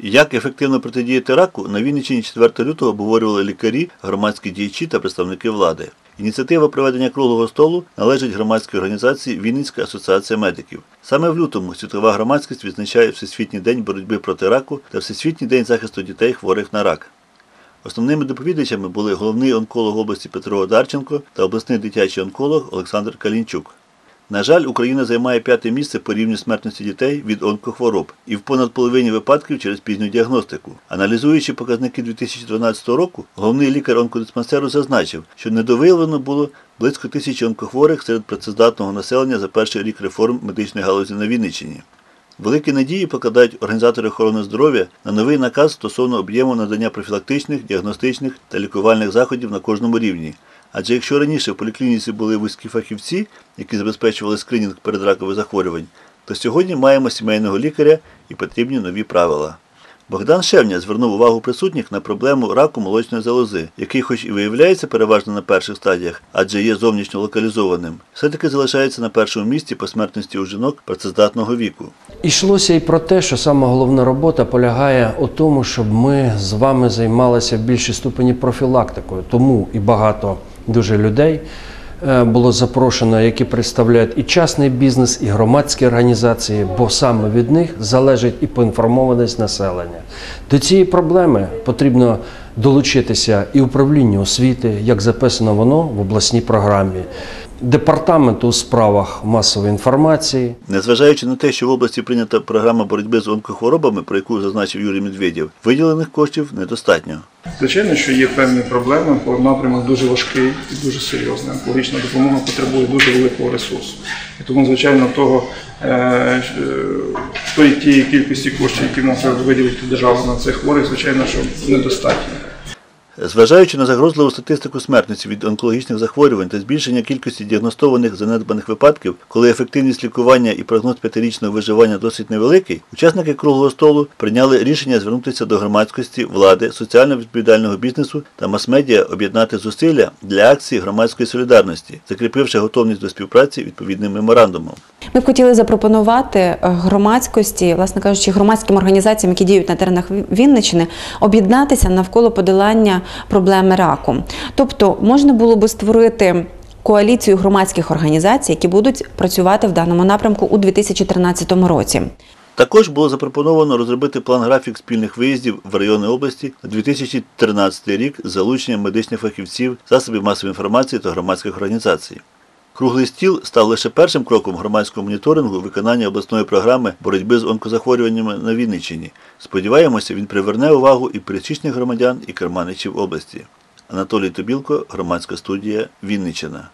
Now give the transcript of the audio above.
Як ефективно протидіяти раку на Вінниччині 4 лютого обговорювали лікарі, громадські діячі та представники влади. Ініціатива проведення круглого столу належить громадській організації Вінницька асоціація медиків. Саме в лютому світова громадськість відзначає Всесвітній день боротьби проти раку та Всесвітній день захисту дітей хворих на рак. Основними доповідачами були головний онколог області Петро Одарченко та обласний дитячий онколог Олександр Калінчук. На жаль, Україна займає п'яте місце по рівню смертності дітей від онкохвороб і в понад половині випадків через пізню діагностику. Аналізуючи показники 2012 року, головний лікар онкодиспансеру зазначив, що недовиявлено було близько тисячі онкохворих серед працездатного населення за перший рік реформ медичної галузі на Вінниччині. Великі надії покладають організатори охорони здоров'я на новий наказ стосовно об'єму надання профілактичних, діагностичних та лікувальних заходів на кожному рівні. Адже якщо раніше в поліклініці були вузькі фахівці, які забезпечували скринінг передракових захворювань, то сьогодні маємо сімейного лікаря і потрібні нові правила. Богдан Шевня звернув увагу присутніх на проблему раку молочної залози, який, хоч і виявляється переважно на перших стадіях, адже є зовнішньо локалізованим, все-таки залишається на першому місці по смертності у жінок працездатного віку. Йшлося і про те, що саме головна робота полягає у тому, щоб ми з вами займалися в більшій ступені профілактикою. Тому і багато дуже людей е, було запрошено, які представляють і частний бізнес, і громадські організації, бо саме від них залежить і поінформованість населення. До цієї проблеми потрібно долучитися і управлінню освіти, як записано воно в обласній програмі, департаменту у справах масової інформації. Незважаючи на те, що в області прийнята програма боротьби з онкохворобами, про яку зазначив Юрій Медведєв, виділених коштів недостатньо. Звичайно, що є певні проблеми, бо напрямок дуже важкий і дуже серйозний. Онкологічна допомога потребує дуже великого ресурсу. І тому, звичайно, того е, е, тої тієї кількості коштів, які може виділити держава на цих хворих, звичайно, що недостатньо. Зважаючи на загрозливу статистику смертності від онкологічних захворювань та збільшення кількості діагностованих занедбаних випадків, коли ефективність лікування і прогноз п'ятирічного виживання досить невеликий, учасники круглого столу прийняли рішення звернутися до громадськості, влади, соціально відповідального бізнесу та мас-медіа об'єднати зусилля для акції громадської солідарності, закріпивши готовність до співпраці відповідним меморандумом. Ми б хотіли запропонувати е, громадськості, власне кажучи, громадським організаціям, які діють на теренах Вінниччини, об'єднатися навколо подолання проблеми раку. Тобто можна було би створити. Коаліцію громадських організацій, які будуть працювати в даному напрямку у 2013 році. Також було запропоновано розробити план-графік спільних виїздів в райони області на 2013 рік з залученням медичних фахівців, засобів масової інформації та громадських організацій. Круглий стіл став лише першим кроком громадського моніторингу виконання обласної програми боротьби з онкозахворюваннями на Вінниччині. Сподіваємося, він приверне увагу і пересічних громадян, і керманичів області. Анатолій Тобілко, громадська студія Вінниччина.